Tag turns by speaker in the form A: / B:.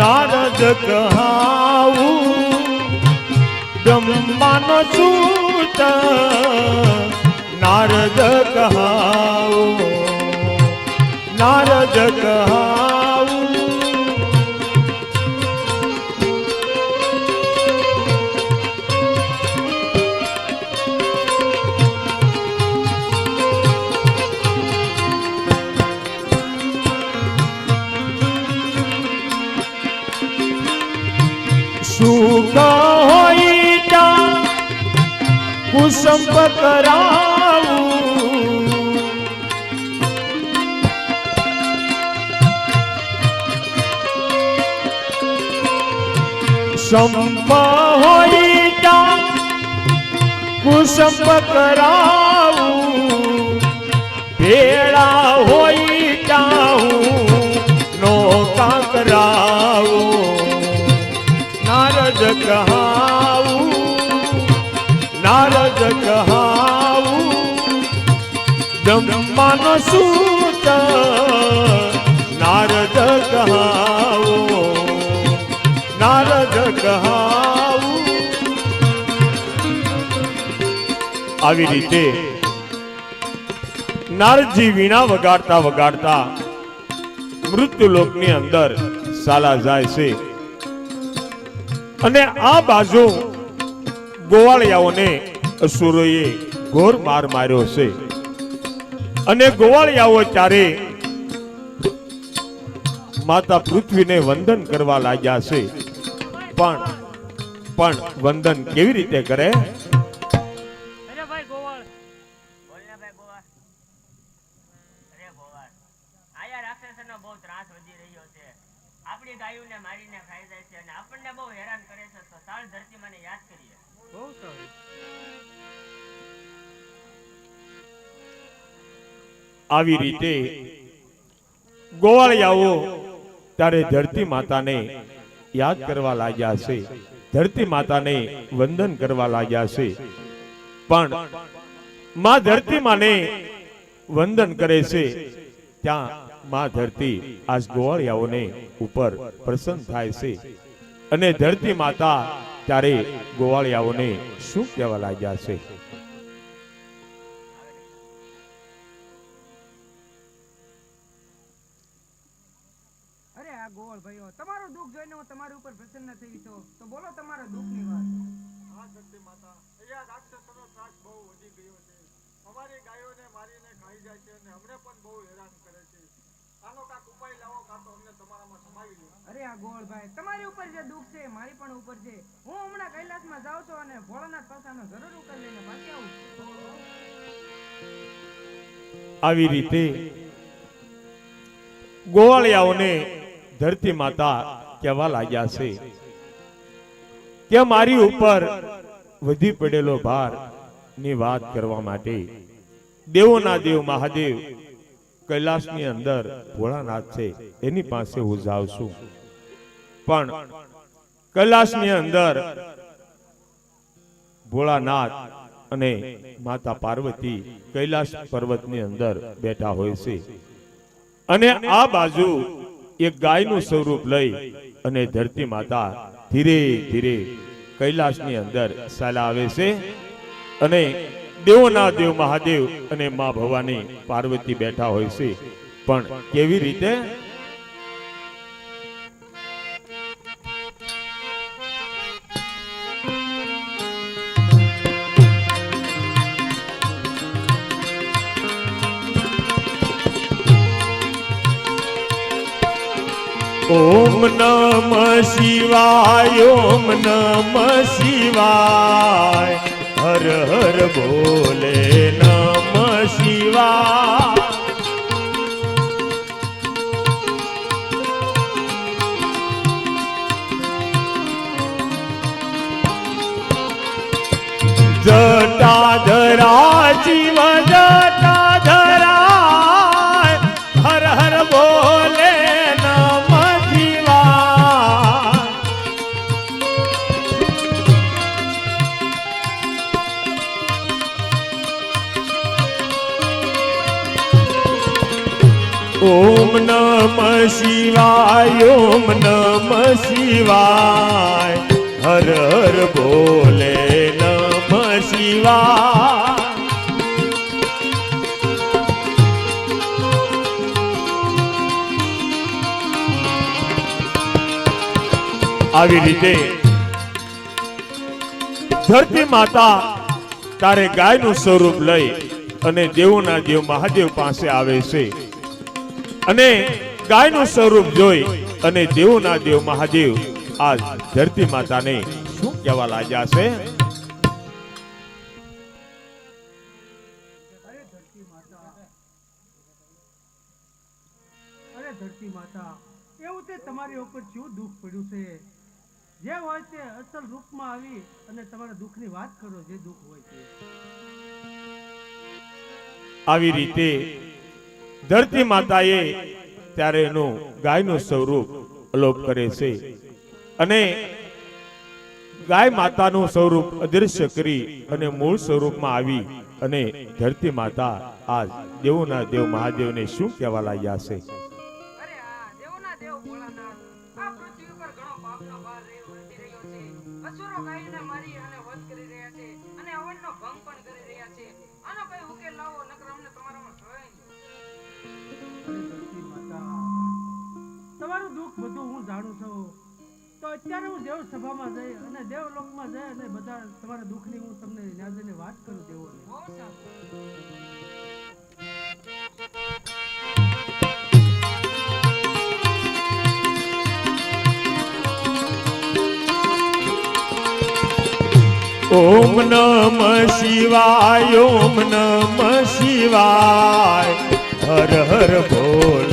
A: નારદ કહાવું. બ્રહ્માનો સૂત નારદ કહાવું. નારદ કહાવું. કરાવું. સંપ હોય કુસંપ કરાવું. ભેળા હોય તા નો કાંકરાવું નારદ કહાવું નારદ કહાવું. બ્રહ્માનો સૂત નારદ કહાવો. નારદ કહાવું. આવી રીતે નારદજી વીણા વગાડતા વગાડતા મૃત્યુલોકની અંદર સાલા જાય છે. અને આ બાજુ ગોવાળિયાઓને અસુરોએ ઘોર માર માર્યો છે. અને ગોવાળિયાઓ ત્યારે માતા પૃથ્વીને વંદન કરવા લાગ્યા છે. પણ પણ વંદન કેવી રીતે કરે?
B: ગાયોને મારીને ખાઈ જાય છે અને આપણને બહુ હેરાન કરે છે તો સાળ ધરતી મને યાદ કરીએ.
C: બહુ સારું.
A: આવી રીતે ગોવાળિયાઓ ત્યારે ધરતી માતાને યાદ કરવા લાગ્યા છે. ધરતી માતાને વંદન કરવા લાગ્યા છે. પણ માં ધરતી માને વંદન કરે છે. ત્યાં માં ધરતી આજ ગોવાળિયાઓને ઉપર પ્રસન્ન થાય છે. અને ધરતી માતા ત્યારે ગોવાળિયાઓને શું કહેવા લાગ્યા છે?
D: અરે આ ગોળ ભાઈઓ તમારો દુઃખ જોઈને હું તમારી ઉપર પ્રસન્ન થઈ તો તો બોલો તમારા દુઃખની વાત.
E: હા શક્તિ માતા. અહીંયા રાક્ષસોનો ત્રાસ બહુ વધી ગયો છે. અમારી ગાયોને મારીને ખાઈ જાય છે અને અમને પણ બહુ હેરાન કરે છે આનો કાંક ઉપાય લાવો કાં તો અમને તમારામાં સમાવી લો
D: અરે આ ગોળ ભાઈ, તમારી ઉપર જે દુઃખ છે, મારી પણ ઉપર છે. હું હમણાં કૈલાસમાં જાઉં છું અને ભોળાનાથ પાસાનો જરૂર ઉકેલ લઈને પાછી આવું
A: આવી રીતે ગોવાળિયાઓને ધરતી માતા કહેવા લાગ્યા છે કે મારી ઉપર વધી પડેલો ભારની વાત કરવા માટે દેવોના દેવ મહાદેવ કૈલાસની અંદર ભોળાનાથ છે, એની પાસે હું જાઉં છું. પણ કૈલાસની અંદર ભોળાનાથ અને માતા પાર્વતી કૈલાસ પર્વતની અંદર બેઠા હોય છે. અને આ બાજુ એક ગાયનું સ્વરૂપ લઈ અને ધરતી માતા ધીરે ધીરે કૈલાસની અંદર ચાલા આવે છે અને દેવોના દેવ મહાદેવ અને મા ભવાની પાર્વતી બેઠા હોય છે. પણ કેવી રીતે? ઓમ નમ શિવાય, ઓમ નમ શિવાય. હર હર બોલે નમ શિવાય. નમ શિવાય, ઓમ નમ શિવાય. હર હર બોલે નમ શિવાય. આવી રીતે ધરતી માતા તારે ગાયનું સ્વરૂપ લઈ અને દેવોના દેવ મહાદેવ પાસે આવે છે. અને ગાયનું સ્વરૂપ જોઈ અને દેવોના દેવ મહાદેવ આ ધરતી માતાને શું કહેવા લાગ્યા છે?
C: ધરતી માતા અરે ધરતી માતા એવું તે તમારી ઉપર શું દુઃખ પડ્યું છે? જે હોય તે અસલ રૂપમાં આવી અને તમારા દુઃખની વાત કરો જે દુઃખ હોય છે
A: આવી રીતે ધરતી માતાએ ત્યારે એનું ગાયનું સ્વરૂપ અલોપ કરે છે. અને ગાય માતાનું સ્વરૂપ અદૃશ્ય કરી અને મૂળ સ્વરૂપમાં આવી અને ધરતી માતા આ દેવોના દેવ મહાદેવને શું કહેવા લાગ્યા છે?
D: અને વધ કરી ભંગ પણ
C: તમારું દુઃખ બધું હું જાણું છું. તો અત્યારે હું દેવ સભામાં જઈ અને દેવ લોકમાં જઈ અને બધા તમારા દુઃખની હું તમને ત્યાં જઈને વાત કરું દેવોને.
A: ઓમ નમ શિવાય ઓમ નમ શિવાય. હર હર બોલ